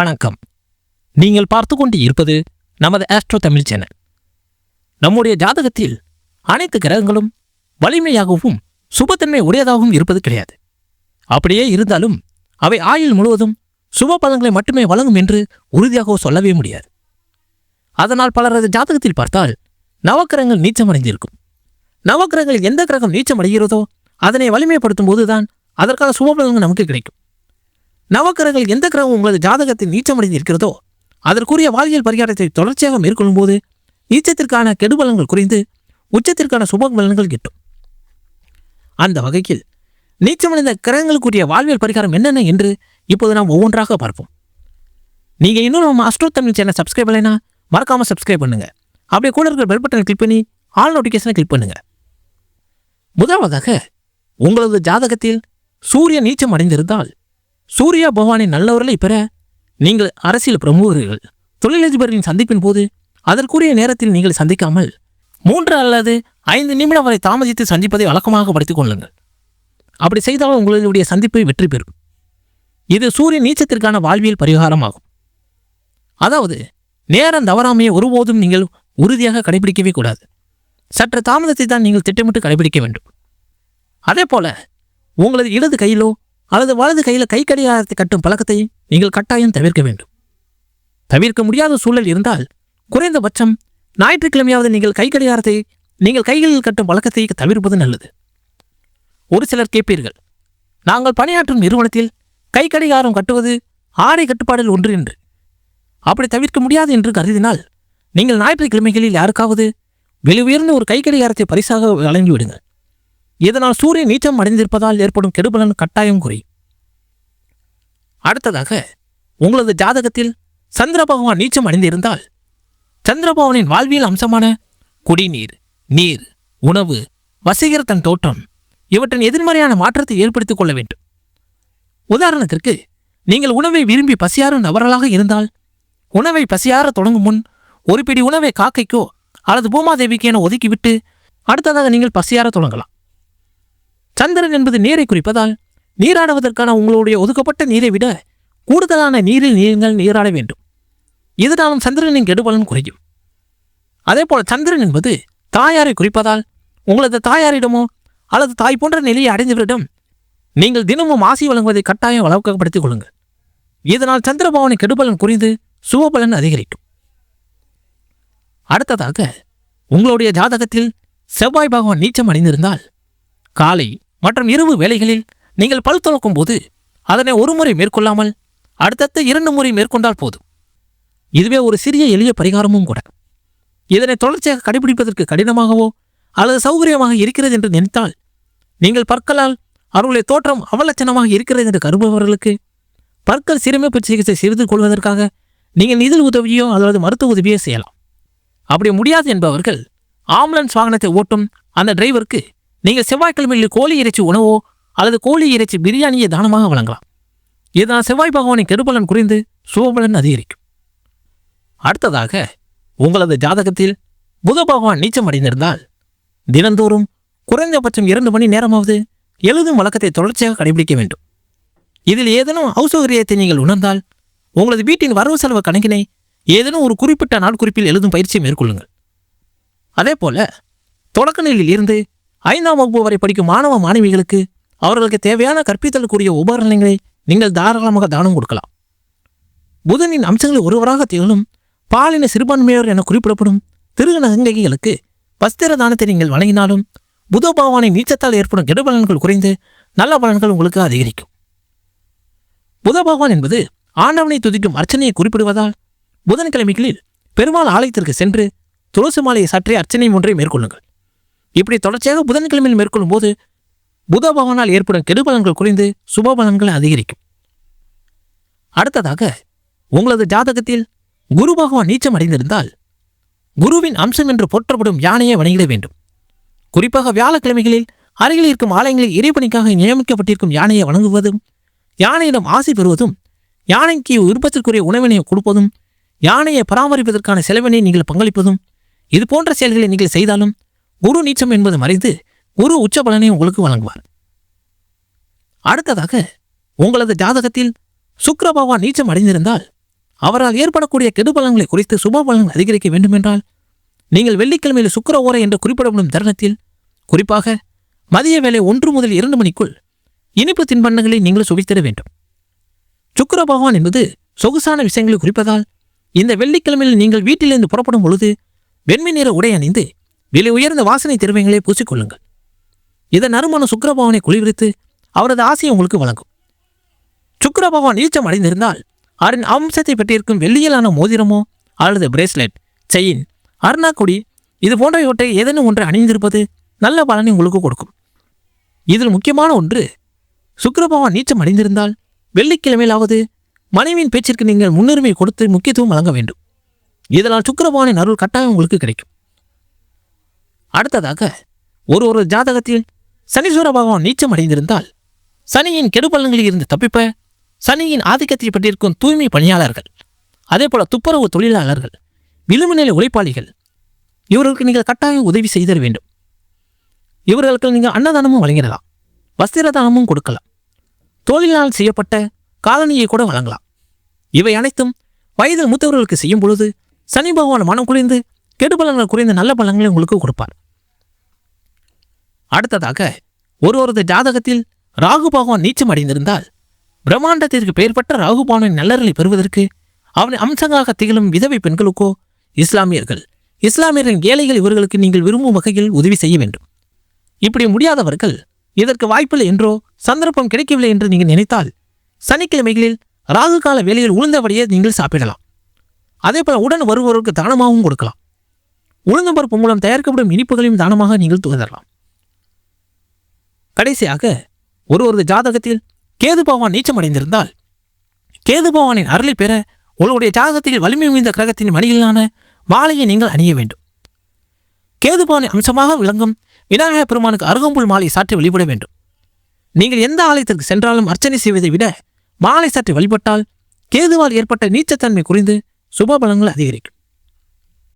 வணக்கம். நீங்கள் பார்த்து கொண்டு இருப்பது நமது ஆஸ்ட்ரோ தமிழ் சேனல் நம்முடைய ஜாதகத்தில் அனைத்து கிரகங்களும் வலிமையாகவும் சுபத்தன்மை உடையதாகவும் இருப்பது கிடையாது. அப்படியே இருந்தாலும் அவை ஆயுள் முழுவதும் சுப பலன்களை மட்டுமே வழங்கும் என்று உறுதியாக சொல்லவே முடியாது. அதனால் பலரது ஜாதகத்தில் பார்த்தால் நவக்கிரகங்கள் நீச்சமடைந்திருக்கும். நவக்கிரகங்கள் எந்த கிரகம் நீச்சமடைகிறதோ அதனை வலிமைப்படுத்தும் போதுதான் அதற்கான சுப பலன்கள் நமக்கு கிடைக்கும். நவக்கிரகங்கள் எந்த கிரகம் உங்களது ஜாதகத்தில் நீச்சமடைந்து இருக்கிறதோ அதற்குரிய வாழ்வியல் பரிகாரத்தை தொடர்ச்சியாக மேற்கொள்ளும் போது நீச்சத்திற்கான கெடுபலன்கள் குறைந்து உச்சத்திற்கான சுப கிட்டும் அந்த வகையில் நீச்சமடைந்த கிரகங்களுக்குரிய வாழ்வியல் பரிகாரம் என்னென்ன என்று இப்போது நாம் ஒவ்வொன்றாக பார்ப்போம். நீங்கள் இன்னும் நம்ம அஸ்ட்ரோ தமிழ் சேனல் சப்ஸ்கிரைப் பண்ணலைன்னா மறக்காமல் சப்ஸ்கிரைப் பண்ணுங்கள் அப்படியே கூட இருக்கிற பெல் பட்டனை கிளிக் பண்ணி ஆல் நோட்டிஃபிகேஷனை கிளிக் பண்ணுங்கள் முதலாவதாக உங்களது ஜாதகத்தில் சூரியன் நீச்சம் அடைந்திருந்தால் சூர்யா பகவானின் நல்லவர்களை பெற நீங்கள் அரசியல் பிரமுகர்கள். தொழிலதிபரின் சந்திப்பின் போது அதற்குரிய நேரத்தில் நீங்கள் சந்திக்காமல் மூன்று அல்லது ஐந்து நிமிடம் வரை தாமதித்து சந்திப்பதை வழக்கமாக படுத்திக் கொள்ளுங்கள். அப்படி செய்தால் உங்களுடைய சந்திப்பை வெற்றி பெறும். இது சூரியன் நீச்சத்திற்கான வாழ்வியல் பரிகாரமாகும். அதாவது நேரம் தவறாமையை ஒருபோதும் நீங்கள் உறுதியாக கடைபிடிக்கவே கூடாது. சற்று தாமதத்தை தான் நீங்கள் திட்டமிட்டு கடைபிடிக்க வேண்டும். அதே போல உங்களது இடது கையிலோ அல்லது வலது கையில் கை கடிகாரத்தை கட்டும் பழக்கத்தை நீங்கள் கட்டாயம் தவிர்க்க வேண்டும். தவிர்க்க முடியாத சூழல் இருந்தால் குறைந்தபட்சம் ஞாயிற்றுக்கிழமையாவது நீங்கள் கை கடிகாரத்தை நீங்கள் கைகளில் கட்டும் பழக்கத்தை தவிர்ப்பது நல்லது. ஒரு சிலர் கேட்பீர்கள் நாங்கள் பணியாற்றும் நிறுவனத்தில் கை கடிகாரம் கட்டுவது ஆடை கட்டுப்பாடில் ஒன்று என்று. அப்படி தவிர்க்க முடியாது என்று கருதினால் நீங்கள் ஞாயிற்றுக்கிழமைகளில் யாருக்காவது விலை உயர்ந்த ஒரு கை கடிகாரத்தை பரிசாக வழங்கிவிடுங்கள். இதனால் சூரியன் நீச்சம் அடைந்திருப்பதால் ஏற்படும் கெடுபலன் கட்டாயம் குறையும் அடுத்ததாக உங்களது ஜாதகத்தில் சந்திர பகவான் நீச்சம் அடைந்திருந்தால் சந்திரபவனின் வாழ்வியல் அம்சமான குடிநீர் நீர் உணவு வசீகர தன் தோற்றம் இவற்றின் எதிர்மறையான மாற்றத்தை ஏற்படுத்திக் கொள்ள வேண்டும். உதாரணத்திற்கு நீங்கள் உணவை விரும்பி பசியாறும் நபர்களாக இருந்தால் உணவை பசியார தொடங்கும் முன் ஒரு பிடி உணவை காக்கைக்கோ அல்லது பூமாதேவிக்கு என ஒதுக்கிவிட்டு அடுத்ததாக நீங்கள் பசியார தொடங்கலாம். சந்திரன் என்பது நீரை குறிப்பதால் நீராடுவதற்கான உங்களுடைய ஒதுக்கப்பட்ட நீரை விட கூடுதலான நீரில் நீங்கள் நீராட வேண்டும். இதனாலும் சந்திரனின் கெடுபலன் குறையும். அதே போல சந்திரன் என்பது தாயாரை குறிப்பதால் உங்களது தாயாரிடமோ அல்லது தாய் போன்ற நிலையை அடைந்தவரிடம் நீங்கள் தினமும் ஆசி வழங்குவதை கட்டாயம் வழக்கப்படுத்திக் கொள்ளுங்கள். இதனால் சந்திரபவனை கெடுபலன் குறைந்து சுபபலன் அதிகரிக்கும். அடுத்ததாக உங்களுடைய ஜாதகத்தில் செவ்வாய் பகவான் நீச்சம் அடைந்திருந்தால் காலை மற்றும் இரவு வேலைகளில் நீங்கள் பல் துவக்கும் போது அதனை ஒரு முறை மேற்கொள்ளாமல் அடுத்தடுத்த இரண்டு முறை மேற்கொண்டால் போதும். இதுவே ஒரு சிறிய எளிய பரிகாரமும் கூட. இதனை தொடர்ச்சியாக கடைபிடிப்பதற்கு கடினமாகவோ அல்லது சௌகரியமாக இருக்கிறது என்று நினைத்தால் நீங்கள் பற்களால் அவர்களுடைய தோற்றம் அவலட்சணமாக இருக்கிறது என்று கருபவர்களுக்கு பற்கள் சிறுமைப்பு சிகிச்சை செய்து கொள்வதற்காக நீங்கள் நிதி உதவியோ அல்லது மருத்துவ உதவியோ செய்யலாம். அப்படி முடியாது என்பவர்கள் ஆம்புலன்ஸ் வாகனத்தை ஓட்டும் அந்த டிரைவருக்கு நீங்கள் செவ்வாய்க்கிழமையில் கோழி இறைச்சி உணவோ அல்லது கோழி இறைச்சி பிரியாணியை தானமாக வழங்கலாம். இதனால் செவ்வாய் பகவானின் கெடுபலன் குறைந்து சுபபலன் அதிகரிக்கும். அடுத்ததாக உங்களது ஜாதகத்தில் புத பகவான் நீச்சம் அடைந்திருந்தால் தினந்தோறும் குறைந்தபட்சம் இரண்டு மணி நேரமாவது எழுதும் வழக்கத்தை தொடர்ச்சியாக கடைபிடிக்க வேண்டும். இதில் ஏதேனும் அவுசௌகரியத்தை நீங்கள் உணர்ந்தால் உங்களது வீட்டின் வரவு செலவு கணக்கினை ஏதேனும் ஒரு குறிப்பிட்ட நாட்குறிப்பில் எழுதும் பயிற்சியை மேற்கொள்ளுங்கள். அதே போல தொடக்க நிலையில் இருந்து ஐந்தாம் வகுப்பு வரை படிக்கும் மாணவ மாணவிகளுக்கு அவர்களுக்கு தேவையான கற்பித்தலுக்குரிய உபகரணங்களை நீங்கள் தாராளமாக தானம் கொடுக்கலாம். புதனின் அம்சங்களில் ஒருவராக திகழும் பாலின சிறுபான்மையோர் என குறிப்பிடப்படும் திருநங்கைகளுக்கு வஸ்திர தானத்தை நீங்கள் வழங்கினாலும் புத பகவானின் நீச்சத்தால் ஏற்படும் கெடுபலன்கள் குறைந்து நல்ல பலன்கள் உங்களுக்கு அதிகரிக்கும். புத பகவான் என்பது ஆண்டவனை துதிக்கும் அர்ச்சனையை குறிப்பிடுவதால் புதன்கிழமைகளில் பெருமாள் ஆலயத்திற்கு சென்று துளசி மாலையை சற்றே அர்ச்சனை ஒன்றை மேற்கொள்ளுங்கள். இப்படி தொடர்ச்சியாக புதன்கிழமையில் மேற்கொள்ளும் போது புத பகவானால் ஏற்படும் கெடுபலன்கள் குறைந்து சுபபலன்கள் அதிகரிக்கும். அடுத்ததாக உங்களது ஜாதகத்தில் குரு பகவான் நீச்சம் அடைந்திருந்தால் குருவின் அம்சம் என்று போற்றப்படும் யானையை வணங்கிட வேண்டும். குறிப்பாக வியாழக்கிழமைகளில் அருகில் இருக்கும் ஆலயங்களில் இறைப்பணிக்காக நியமிக்கப்பட்டிருக்கும் யானையை வணங்குவதும் யானையிடம் ஆசை பெறுவதும் யானைக்கு விருப்பத்திற்குரிய உணவினை கொடுப்பதும் யானையை பராமரிப்பதற்கான செலவினை நீங்கள் பங்களிப்பதும் இது போன்ற செயல்களை நீங்கள் செய்தாலும் குரு நீச்சம் என்பது மறைந்து குரு உச்ச பலனை உங்களுக்கு வழங்குவார். அடுத்ததாக உங்களது ஜாதகத்தில் சுக்கர பகவான் நீச்சம் அடைந்திருந்தால் அவரால் ஏற்படக்கூடிய கெடுபலன்களை குறித்து சுப பலன்கள் அதிகரிக்க வேண்டுமென்றால் நீங்கள் வெள்ளிக்கிழமையில் சுக்கர ஓரை என்று குறிப்பிடப்படும் தருணத்தில் குறிப்பாக மதிய வேளை ஒன்று முதல் இரண்டு மணிக்குள் இனிப்பு தின்பண்டங்களை நீங்கள் சுவைத்திட வேண்டும். சுக்கர பகவான் என்பது சொகுசான விஷயங்களை குறிப்பதால் இந்த வெள்ளிக்கிழமையில் நீங்கள் வீட்டிலிருந்து புறப்படும் பொழுது வெண்மை நிற உடை அணிந்து விலை உயர்ந்த வாசனை திரவியங்களை பூசிக்கொள்ளுங்கள். இதன் நறுமணம் சுக்கரபவனை குளிர்வித்து அவரது ஆசையை உங்களுக்கு வழங்கும். சுக்கிர பகவான் நீச்சம் அடைந்திருந்தால் அவரின் அம்சத்தை பெற்றிருக்கும் வெள்ளியலான மோதிரமோ அல்லது பிரேஸ்லெட் செயின் அருணாக்குடி இது போன்றவற்றை ஏதேனும் ஒன்றை அணிந்திருப்பது நல்ல பலனை உங்களுக்கு கொடுக்கும். இதில் முக்கியமான ஒன்று சுக்கரபவான் நீச்சம் அடைந்திருந்தால் வெள்ளிக்கிழமையிலாவது மனைவியின் பேச்சிற்கு நீங்கள் முன்னுரிமை கொடுத்து முக்கியத்துவம் வழங்க வேண்டும். இதனால் சுக்கரபவானின் அருள் கட்டாயம் உங்களுக்கு கிடைக்கும். அடுத்ததாக ஒரு ஒரு ஜாதகத்தில் சனீஸ்வர பகவான் நீச்சம் அடைந்திருந்தால் சனியின் கெடுபலன்களில் இருந்து தப்பிப்ப சனியின் ஆதிக்கத்தை பெற்றிருக்கும் தூய்மை பணியாளர்கள் அதே போல துப்புரவு தொழிலாளர்கள் விளிம்பு நிலை உழைப்பாளிகள் இவர்களுக்கு நீங்கள் கட்டாயம் உதவி செய்தர வேண்டும். இவர்களுக்கு நீங்கள் அன்னதானமும் வழங்கிடலாம் வஸ்திர தானமும் கொடுக்கலாம் தொழிலால் செய்யப்பட்ட காலனியை கூட வழங்கலாம். இவை அனைத்தும் வயதில் மூத்தவர்களுக்கு செய்யும் பொழுது சனி பகவான் மனம் குளிர்ந்து கெடுபலன்கள் குறைந்த நல்ல பலன்களை உங்களுக்கு கொடுப்பார். அடுத்ததாக ஒருவரது ஜாதகத்தில் ராகு பகவான் நீச்சம் அடைந்திருந்தால் பிரம்மாண்டத்திற்கு பெயர்பட்ட ராகு பகவானின் நல்லறலை பெறுவதற்கு அவனின் அம்சங்களாக திகழும் விதவை பெண்களுக்கோ இஸ்லாமியர்கள் இஸ்லாமியர்களின் ஏழைகள் இவர்களுக்கு நீங்கள் விரும்பும் வகையில் உதவி செய்ய வேண்டும். இப்படி முடியாதவர்கள் இதற்கு வாய்ப்பில்லை என்றோ சந்தர்ப்பம் கிடைக்கவில்லை என்று நீங்கள் நினைத்தால் சனிக்கிழமைகளில் ராகு கால வேலையில் உளுந்தபடியே நீங்கள் சாப்பிடலாம். அதே போல உடன் வருபவருக்கு தானமாகவும் கொடுக்கலாம். உளுந்தம்பருப்பு மூலம் தயாரிக்கப்படும் இனிப்புகளையும் தானமாக நீங்கள் துகதரலாம் கடைசியாக ஒருவரது ஜாதகத்தில் கேது பகவான் நீச்சம் அடைந்திருந்தால் கேது பகவானின் அருளை பெற உங்களுடைய ஜாதகத்தில் வலிமை மிகுந்த கிரகத்தின் மணியிலான மாலையை நீங்கள் அணிய வேண்டும். கேது பகவானின் அம்சமாக விளங்கும் விநாயகர் பெருமானுக்கு அருகம்புல் மாலை சாற்றி வழிபட வேண்டும். நீங்கள் எந்த ஆலயத்திற்கு சென்றாலும் அர்ச்சனை செய்வதை விட மாலை சாற்றி வழிபட்டால் கேதுவால் ஏற்பட்ட நீச்சத்தன்மை குறைந்து சுபபலங்கள் அதிகரிக்கும்.